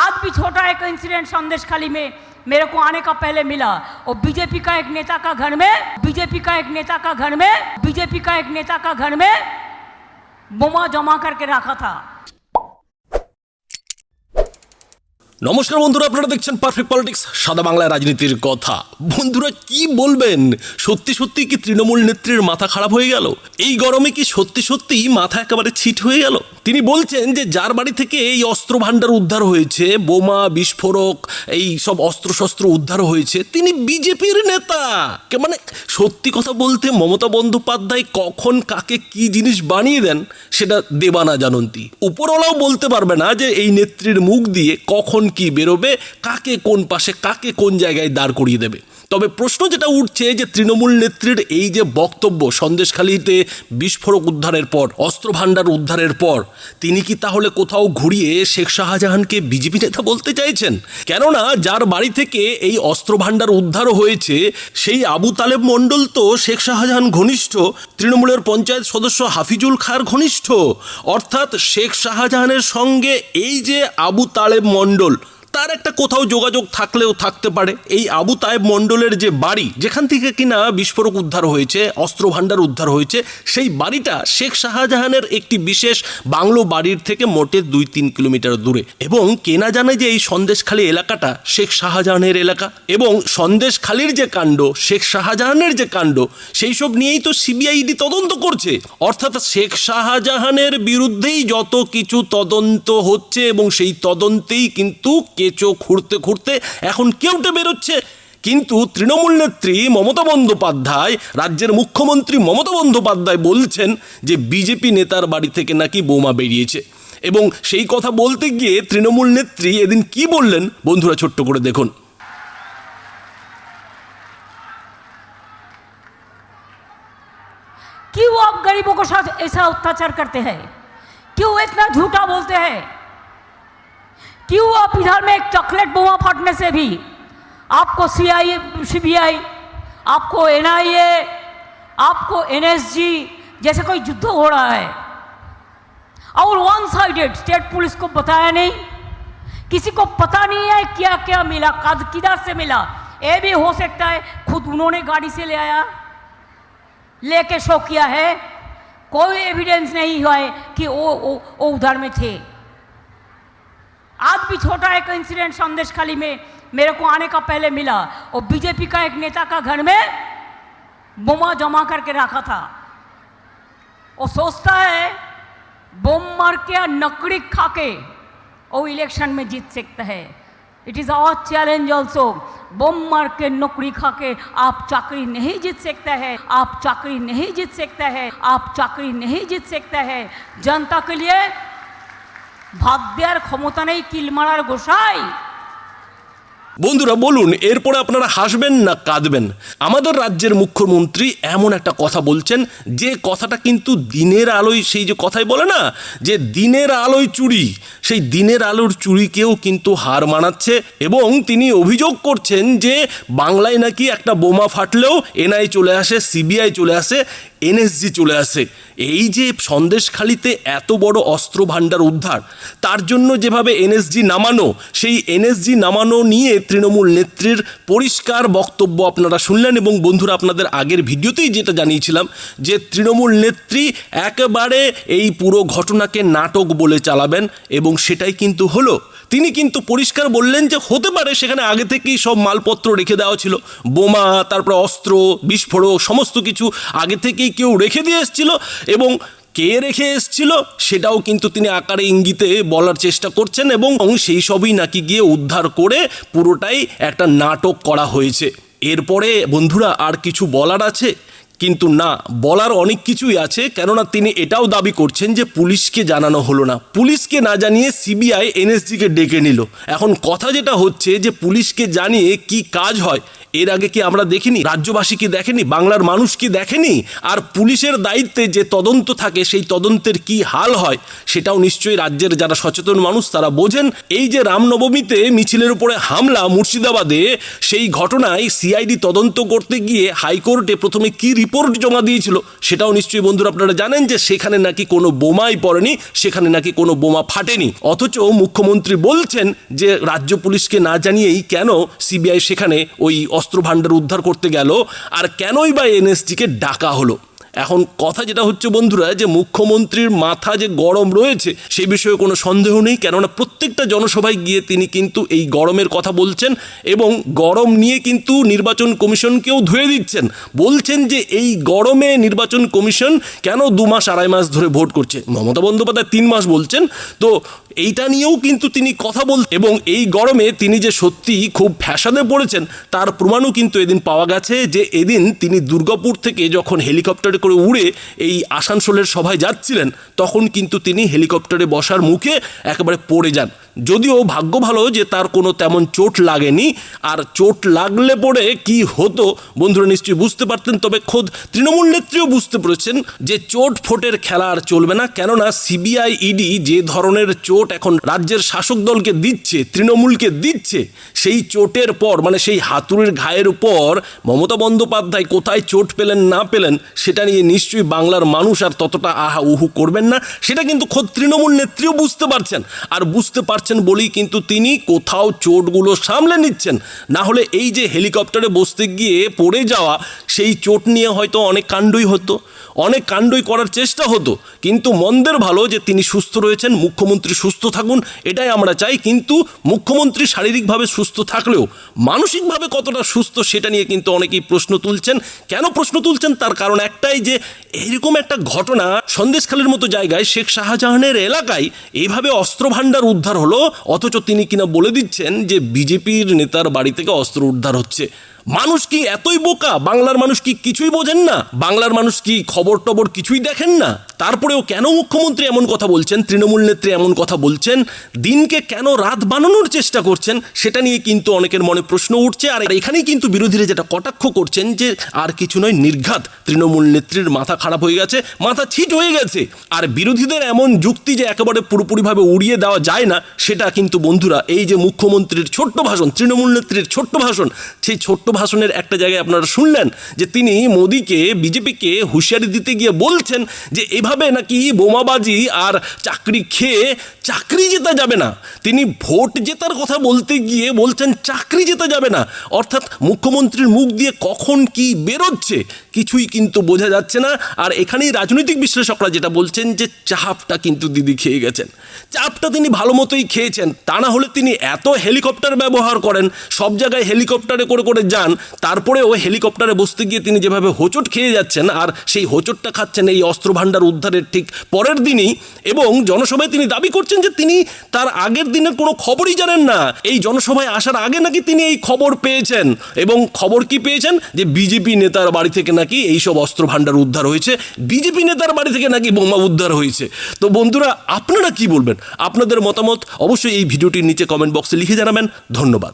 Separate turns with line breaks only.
आज भी छोटा एक इंसिडेंट संदेश खाली में मेरे को आने का पहले मिला और बीजेपी का एक नेता का घर में बीजेपी का एक नेता का घर में बीजेपी का एक नेता का घर में बोमा जमा करके रखा था
নমস্কার বন্ধুরা, আপনারা দেখছেন পারফেক্ট পলিটিক্স সাদা বাংলায় রাজনীতির কথা। বন্ধুরা, কি বলবেন? সত্যি সত্যি কি তৃণমূল নেত্রীর মাথা খারাপ হয়ে গেল? এই গরমে কি সত্যি সত্যি মাথা একেবারে ছিট হয়ে গেল? তিনি বলছেন যে, যার বাড়ি থেকে এই অস্ত্র ভাণ্ডার উদ্ধার হয়েছে, বোমা, বিস্ফোরক, এই সব অস্ত্রশস্ত্র উদ্ধার হয়েছে, তিনি বিজেপির নেতা। মানে সত্যি কথা বলতে মমতা বন্দ্যোপাধ্যায় কখন কাকে কি জিনিস বানিয়ে দেন, সেটা দেবানা জানন্তি। উপরওয়ালাও বলতে পারবে না যে, এই নেত্রীর মুখ দিয়ে কখন কি বেরোবে? কাকে কোন পাশে কাকে কোন জায়গায় দাঁড় করিয়ে দেবে? তবে প্রশ্ন যেটা উঠছে যে তৃণমূল নেত্রীর এই যে বক্তব্য সন্দেশখালীতে বিস্ফোরক উদ্ধারের পর অস্ত্র ভাণ্ডার উদ্ধারের পর, তিনি কি তাহলে কোথাও ঘুরিয়ে শেখ শাহজাহানকে বিজেপি নেতা বলতে চাইছেন? কেননা যার বাড়ি থেকে এই অস্ত্র ভাণ্ডার উদ্ধার হয়েছে, সেই আবু তালেব মণ্ডল তো শেখ শাহজাহান ঘনিষ্ঠ, তৃণমূলের পঞ্চায়েত সদস্য হাফিজুল খার ঘনিষ্ঠ। অর্থাৎ শেখ শাহজাহানের সঙ্গে এই যে আবু তালেব মণ্ডল তার একটা কোথাও যোগাযোগ থাকলেও থাকতে পারে। এই আবু তায়েব মণ্ডলের যে বাড়ি, যেখান থেকে কিনা বিস্ফোরক উদ্ধার হয়েছে অস্ত্র ভাণ্ডার উদ্ধার হয়েছে, সেই বাড়িটা শেখ শাহজাহানের একটি বিশেষ বাংলো বাড়ির থেকে মোটে দুই তিন কিলোমিটার দূরে। এবং কেনা জানে যে এই সন্দেশখালী এলাকাটা শেখ শাহজাহানের এলাকা। এবং সন্দেশখালীর যে কাণ্ড, শেখ শাহজাহানের যে কাণ্ড, সেই সব নিয়েই তো সিবিআইডি তদন্ত করছে। অর্থাৎ শেখ শাহজাহানের বিরুদ্ধেই যত কিছু তদন্ত হচ্ছে এবং সেই তদন্তেই কিন্তু কেঁচো খুঁড়তে খুঁড়তে এখন কেউটে বেরোচ্ছে কিন্তু তৃণমূল নেত্রী মমতা বন্দ্যোপাধ্যায় রাজ্যের মুখ্যমন্ত্রী মমতা বন্দ্যোপাধ্যায় বলছেন যে বিজেপি নেতার বাড়ি থেকে নাকি বোমা বেরিয়েছে এবং সেই কথা বলতে গিয়ে তৃণমূল নেত্রী এদিন কি বললেন বন্ধুরা ছোট্ট করে দেখুন
क्यों आप गरीबों के साथ ऐसा अत्याचार करते हैं क्यों इतना झूठा बोलते हैं क्यों आप इधर में एक चॉकलेट बोमा फटने से भी? आपको सीआई सीबीआई आपको एनआईए आपको एनएसजी जैसे कोई युद्ध हो रहा है। और वन साइडेड स्टेट पुलिस को बताया नहीं। किसी को पता नहीं है क्या क्या मिला कद किधर से मिला। ये भी हो सकता है खुद उन्होंने गाड़ी से ले आया लेके शो किया है। कोई एविडेंस नहीं हुआ है कि वो, वो उधर में थे। आज भी छोटा एक इंसिडेंट संदेश खाली में मेरे को आने का पहले मिला। और बीजेपी का एक नेता का घर में बोमा जमा करके रखा था। वो सोचता है, बोम मार के नकड़ी खा के वो इलेक्शन में जीत सकता है। It is our challenge also bomb मार के नौकरी खा के आप चाकरी नहीं जीत सकते हैं। आप चाकरी नहीं जीत सकते हैं। आप चाकरी नहीं जीत सकते हैं। जनता के लिए ভাত দেওয়ার ক্ষমতা নেই কিলমারার গোসাই।
বন্ধুরা, বলুন, এরপরে আপনারা হাসবেন না কাঁদবেন? আমাদের রাজ্যের মুখ্যমন্ত্রী এমন একটা কথা বলছেন, যে কথাটা কিন্তু দিনের আলোয়, সেই যে কথাই বলে না, যে দিনের আলোয় চুরি, সেই দিনের আলোর চুরিকেও কিন্তু হার মানাচ্ছে, এবং তিনি অভিযোগ করছেন যে বাংলায় নাকি একটা বোমা ফাটলেও এনআই চলে আসে, সিবিআই চলে আসে, এনএসজি চলে আসে। এই যে সন্দেশখালিতে এত বড় অস্ত্র ভাণ্ডার উদ্ধার, তার জন্য যেভাবে এনএসজি নামানো, সেই এনএসজি নামানো নিয়ে তৃণমূল নেত্রীর পরিষ্কার বক্তব্য আপনারা শুনলেন এবং বন্ধুরা আপনাদের আগের ভিডিওতেই যেটা জানিয়েছিলাম যে তৃণমূল নেত্রী একেবারে এই পুরো ঘটনাকে নাটক বলে চালাবেন এবং সেটাই কিন্তু হলো। তিনি কিন্তু পরিষ্কার বললেন যে হতে পারে সেখানে আগে থেকেই সব মালপত্র রেখে দেওয়া ছিল, বোমা, তারপর অস্ত্র, বিস্ফোরক, সমস্ত কিছু আগে থেকেই কেউ রেখে দিয়ে এসেছিল এবং কে রেখে এসছিল সেটাও কিন্তু তিনি আকারে ইঙ্গিতে বলার চেষ্টা করছেন এবং সেই সবই নাকি গিয়ে উদ্ধার করে পুরোটাই একটা নাটক করা হয়েছে। এরপরে বন্ধুরা আর কিছু বলার আছে? কিন্তু না, বলার অনেক কিছুই আছে, কেননা তিনি এটাও দাবি করছেন যে পুলিশকে জানানো হলো না। পুলিশকে না জানিয়ে সিবিআই, এনএসজিকে ডেকে নিল। এখন কথা যেটা হচ্ছে যে পুলিশকে জানিয়ে কি কাজ হয় এর আগে কি আমরা দেখিনি? রাজ্যবাসী কি দেখেনি? বাংলার মানুষ কি দেখেনি? আর পুলিশের দায়িত্বে যে তদন্ত থাকে, সেই তদন্তের কি হাল হয়? সেটাও নিশ্চয়ই রাজ্যের যারা সচেতন মানুষ, তারা বোঝেন। এই যে রামনবমীতে মিছিলের উপরে হামলা মুর্শিদাবাদে, সেই ঘটনায় সিআইডি তদন্ত করতে গিয়ে হাইকোর্টে প্রথমে কি রিপোর্ট জমা দিয়েছিল, সেটাও নিশ্চয়ই বন্ধুরা আপনারা জানেন যে সেখানে নাকি কোনো বোমাই পড়েনি, সেখানে নাকি কোনো বোমা ফাটেনি। অথচ মুখ্যমন্ত্রী বলছেন যে রাজ্য পুলিশকে না জানিয়েই কেন সিবিআই সেখানে ওই অস্ত্র ভাণ্ডার উদ্ধার করতে গেল, আর কেনই বা এনএসজিকে ডাকা হলো? এখন কথা যেটা হচ্ছে বন্ধুরা, যে মুখ্যমন্ত্রীর মাথা যে গরম রয়েছে সেই বিষয়ে কোনো সন্দেহ নেই, কেননা প্রত্যেকটা জনসভায় গিয়ে তিনি কিন্তু এই গরমের কথা বলছেন এবং গরম নিয়ে কিন্তু নির্বাচন কমিশনকেও ধুয়ে দিচ্ছেন। বলছেন যে এই গরমে নির্বাচন কমিশন কেন দু মাস, আড়াই মাস ধরে ভোট করছে? মমতা বন্দ্যোপাধ্যায় তিন মাস বলছেন। তো এইটা নিয়েও কিন্তু তিনি কথা বল, এবং এই গরমে তিনি যে সত্যি খুব ফ্যাসাদে পড়েছেন, তার প্রমাণও কিন্তু এদিন পাওয়া গেছে যে এদিন তিনি দুর্গাপুর থেকে যখন হেলিকপ্টারে করে উড়ে এই আসানসোলের সভায় যাচ্ছিলেন, তখন কিন্তু তিনি হেলিকপ্টারে বসার মুখে একেবারে পড়ে যান। যদিও ভাগ্য ভালো যে তার কোনো তেমন চোট লাগেনি, আর চোট লাগলে পরে কি হতো বন্ধুরা নিশ্চয়ই বুঝতে পারতেন, তবে খোদ তৃণমূল নেত্রীও বুঝতে পেরেছেন যে চোট ফোটের খেলা আর চলবে না, কেননা সিবিআই ইডি যে ধরনের চোট এখন রাজ্যের শাসক দলকে দিচ্ছে, তৃণমূলকে দিচ্ছে, সেই চোটের পর মানে সেই হাতুড়ির ঘায়ের উপর মমতা বন্দ্যোপাধ্যায় কোথায় চোট পেলেন, না পেলেন, সেটা নিয়ে নিশ্চয়ই বাংলার মানুষ আর ততটা আহা উহু করবেন না, সেটা কিন্তু খোদ তৃণমূল নেত্রীও বুঝতে পারছেন, আর বুঝতে পারছেন বলেই কিন্তু তিনি কোথাও চোটগুলো সামলে নিচ্ছেন। না হলে এই যে হেলিকপ্টারে বসতে গিয়ে পড়ে যাওয়া সেই চোট নিয়ে হয়তো অনেক কাণ্ডই হতো। অনেক কাণ্ডই করার চেষ্টা হতো। কিন্তু মন্দের ভালো যে তিনি সুস্থ রয়েছেন, মুখ্যমন্ত্রী সুস্থ থাকুন, এটাই আমরা চাই। কিন্তু মুখ্যমন্ত্রী শারীরিকভাবে সুস্থ থাকলেও মানসিকভাবে কতটা সুস্থ সেটা নিয়ে কিন্তু অনেকেই প্রশ্ন তুলছেন। কেন প্রশ্ন তুলছেন? তার কারণ একটাই যে, এরকম একটা ঘটনা সন্দেশখালের মতো জায়গায় শেখ শাহজাহানের এলাকায় এইভাবে অস্ত্রভাণ্ডার উদ্ধার হলো, অথচ তিনি কিনা বলে দিচ্ছেন যে, বিজেপির নেতার বাড়ি থেকে অস্ত্র উদ্ধার হচ্ছে। মানুষ কি এতই বোকা? বাংলার মানুষ কি কিছুই বোঝেন না? বাংলার মানুষ কি খবর টবর কিছুই দেখেন না? তারপরেও কেন মুখ্যমন্ত্রী এমন কথা বলছেন? তৃণমূল নেত্রী এমন কথা বলছেন? দিনকে কেন রাত বানানোর চেষ্টা করছেন? সেটা নিয়ে কিন্তু অনেকের মনে প্রশ্ন উঠছে। আর এখানেই কিন্তু বিরোধীরা যেটা কটাক্ষ করছেন যে আর কিছু নয়, নির্ঘাত তৃণমূল নেত্রীর মাথা খারাপ হয়ে গেছে, মাথা ছিট হয়ে গেছে। আর বিরোধীদের এমন যুক্তি যে একেবারে পুরোপুরিভাবে উড়িয়ে দেওয়া যায় না, সেটা কিন্তু বন্ধুরা, এই যে মুখ্যমন্ত্রীর ছোট্ট ভাষণ, তৃণমূল নেত্রীর ছোট্ট ভাষণ, সেই ছোট্ট ভাষণের একটা জায়গায় আপনারা শুনলেন যে তিনি মোদীকে, বিজেপিকে হুঁশিয়ারি দিতে গিয়ে বলছেন যে এভাবে নাকি বোমাবাজি আর চাকরি খেয়ে চাকরি জেতা যাবে না। তিনি ভোট জেতার কথা বলতে গিয়ে বলছেন চাকরি জেতা যাবে না। অর্থাৎ মুখ্যমন্ত্রীর মুখ দিয়ে কখন কি বেরোচ্ছে কিছুই কিন্তু বোঝা যাচ্ছে না। আর এখানেই রাজনৈতিক বিশ্লেষকরা যেটা বলছেন যে, চাপটা কিন্তু দিদি খেয়ে গেছেন। চাপটা তিনি ভালো মতোই খেয়েছেন। তা না হলে তিনি এত হেলিকপ্টার ব্যবহার করেন, সব জায়গায় হেলিকপ্টারে করে করে যান, তারপরেও হেলিকপ্টারে বসতে গিয়ে তিনি যেভাবে হোঁচট খেয়ে যাচ্ছেন, আর সেই হোঁচটটা খাচ্ছেন এই অস্ত্র ভাণ্ডার উদ্ধারের ঠিক পরের দিনই। এবং জনসভায় তিনি দাবি করছেন যে, তিনি তার আগের দিনের কোনো খবরই জানেন না। এই জনসভায় আসার আগে নাকি তিনি এই খবর পেয়েছেন? এবং খবর কি পেয়েছেন? যে, বিজেপি নেতার বাড়ি থেকে নাকি এইসব অস্ত্র ভাণ্ডার উদ্ধার হয়েছে? বিজেপি নেতার বাড়ি থেকে নাকি বোমা উদ্ধার হয়েছে? তো বন্ধুরা, আপনারা কি বলবেন? আপনাদের মতামত অবশ্যই এই ভিডিওটির নিচে কমেন্ট বক্সে লিখে জানাবেন। ধন্যবাদ।